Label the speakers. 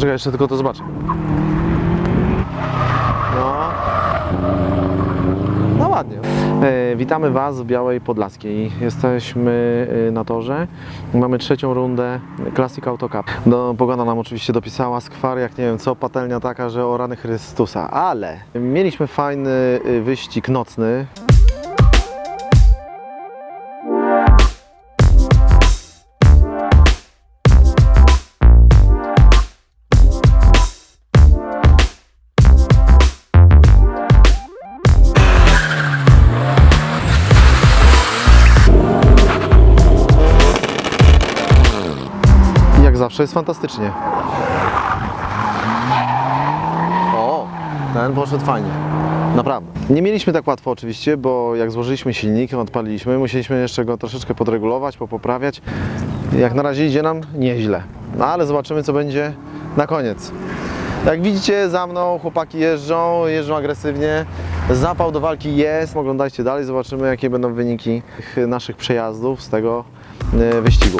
Speaker 1: Poczekaj, jeszcze tylko to zobaczę. No. No ładnie. E, witamy Was w Białej Podlaskiej. Jesteśmy e, na torze. Mamy trzecią rundę Classic Auto Cup. No, pogoda nam oczywiście dopisała skwar, jak nie wiem co, patelnia taka, że o rany Chrystusa. Ale mieliśmy fajny e, wyścig nocny. Zawsze jest fantastycznie. O, ten poszedł fajnie. Naprawdę. Nie mieliśmy tak łatwo oczywiście, bo jak złożyliśmy silnik, odpaliliśmy, musieliśmy jeszcze go troszeczkę podregulować, popoprawiać. Jak na razie idzie nam nieźle. No ale zobaczymy co będzie na koniec. Jak widzicie za mną chłopaki jeżdżą, jeżdżą agresywnie. Zapał do walki jest. Oglądajcie dalej, zobaczymy jakie będą wyniki naszych przejazdów z tego e, wyścigu.